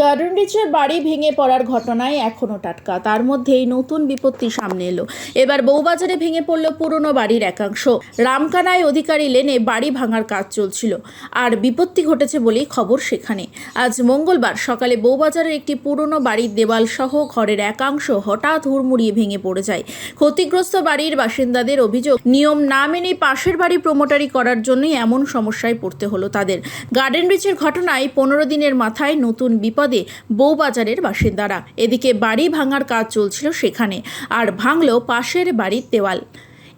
Garden রিচের বাড়ি ভেঙে পড়ার ঘটনায় এখনও টাটকা। তার মধ্যেই নতুন বিপত্তি সামনে এলো। এবার বউবাজারে ভেঙে পড়ল পুরনো বাড়ির একাংশ। রামকানায় অধিকারী লেনে বাড়ি ভাঙার কাজ চলছিল। আর বিপত্তি ঘটেছে বলেই খবর সেখানে। আজ মঙ্গলবার সকালে বউবাজারের একটি পুরনো বাড়ির দেওয়াল সহ ঘরের একাংশ হঠাৎ হুড়মুড়িয়ে ভেঙে পড়ে যায়। ক্ষতিগ্রস্ত বাড়ির বাসিন্দাদের অভিযোগ, নিয়ম না মেনে পাশের বাড়ি প্রমোটারি করার জন্যই এমন সমস্যায় পড়তে হলো তাদের। গার্ডেন রিচের ঘটনায় পনেরো দিনের মাথায় নতুন বিপদে বউবাজারের বাসিন্দারা। এদিকে বাড়ি ভাঙার কাজ চলছিল সেখানে আর ভাঙল পাশের বাড়ির দেওয়াল।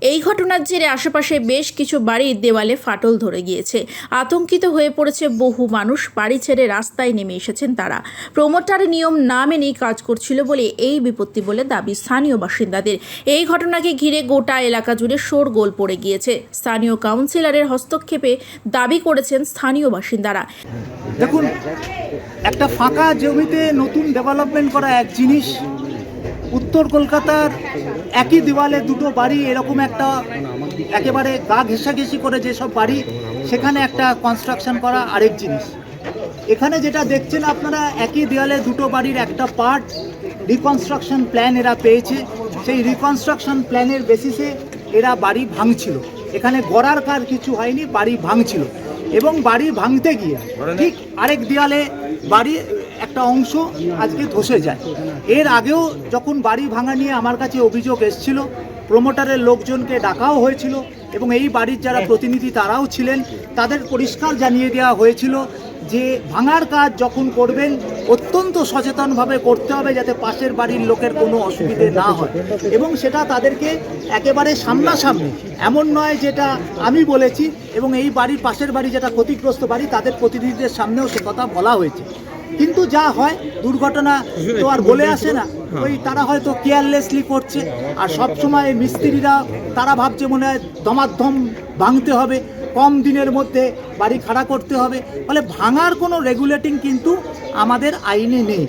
এই ঘটনার জেরে আশেপাশে বেশ কিছু বাড়ির দেওয়ালে ফাটল ধরে গিয়েছে। আতঙ্কিত হয়ে পড়েছে বহু মানুষ। বাড়ি ছেড়ে রাস্তায় নেমে এসেছেন তারা। প্রমোটার নিয়ম না মেনেই কাজ করছিল বলে এই বিপত্তি বলে দাবি স্থানীয় বাসিন্দাদের। এই ঘটনাকে ঘিরে গোটা এলাকা জুড়ে শোরগোল পড়ে গিয়েছে। স্থানীয় কাউন্সিলরের হস্তক্ষেপে দাবি করেছেন স্থানীয় বাসিন্দারা। দেখুন, একটা ফাঁকা জমিতে নতুন ডেভেলপমেন্ট করা এক জিনিস উত্তর কলকাতার একই দেওয়ালে দুটো বাড়ি, এরকম একটা একেবারে গা ঘেঁষাঘেঁষি করে যেসব বাড়ি, সেখানে একটা কনস্ট্রাকশন করা আরেক জিনিস। এখানে যেটা দেখছেন আপনারা, একই দেওয়ালে দুটো বাড়ির একটা পার্ট রিকনস্ট্রাকশন প্ল্যান এরা পেয়েছে। সেই রিকনস্ট্রাকশন প্ল্যানের বেসিসে এরা বাড়ি ভাঙছিল। এখানে গড়ার কাজ কিছু হয়নি, বাড়ি ভাঙছিল। এবং বাড়ি ভাঙতে গিয়ে ঠিক আরেক দেয়ালে বাড়ির একটা অংশ আজকে ধসে যায়। এর আগেও যখন বাড়ি ভাঙা নিয়ে আমার কাছে অভিযোগ এসেছিল প্রমোটারের লোকজনকে ডাকাও হয়েছিল এবং এই বাড়ির যারা প্রতিনিধি তারাও ছিলেন, তাদের পরিষ্কার জানিয়ে দেওয়া হয়েছিল যে ভাঙার কাজ যখন করবেন, অত্যন্ত সচেতনভাবে করতে হবে যাতে পাশের বাড়ির লোকের কোনো অসুবিধে না হয়। এবং সেটা তাদেরকে একেবারে সামনাসামনি, এমন নয় যেটা আমি বলেছি এবং এই বাড়ির পাশের বাড়ি যেটা ক্ষতিগ্রস্ত বাড়ি, তাদের প্রতিনিধিদের সামনেও সে কথা বলা হয়েছে। কিন্তু যা হয় দুর্ঘটনা তো আর বলে আসে না। ওই তারা হয়তো কেয়ারলেসলি করছে। আর সব সময় মিস্ত্রিরা তারা ভাবছে মনে হয় দমাধম ভাঙতে হবে কম দিনের মধ্যে বাড়ি খাড়া করতে হবে। ফলে ভাঙার কোনো রেগুলেটিং কিন্তু আমাদের আইনে নেই।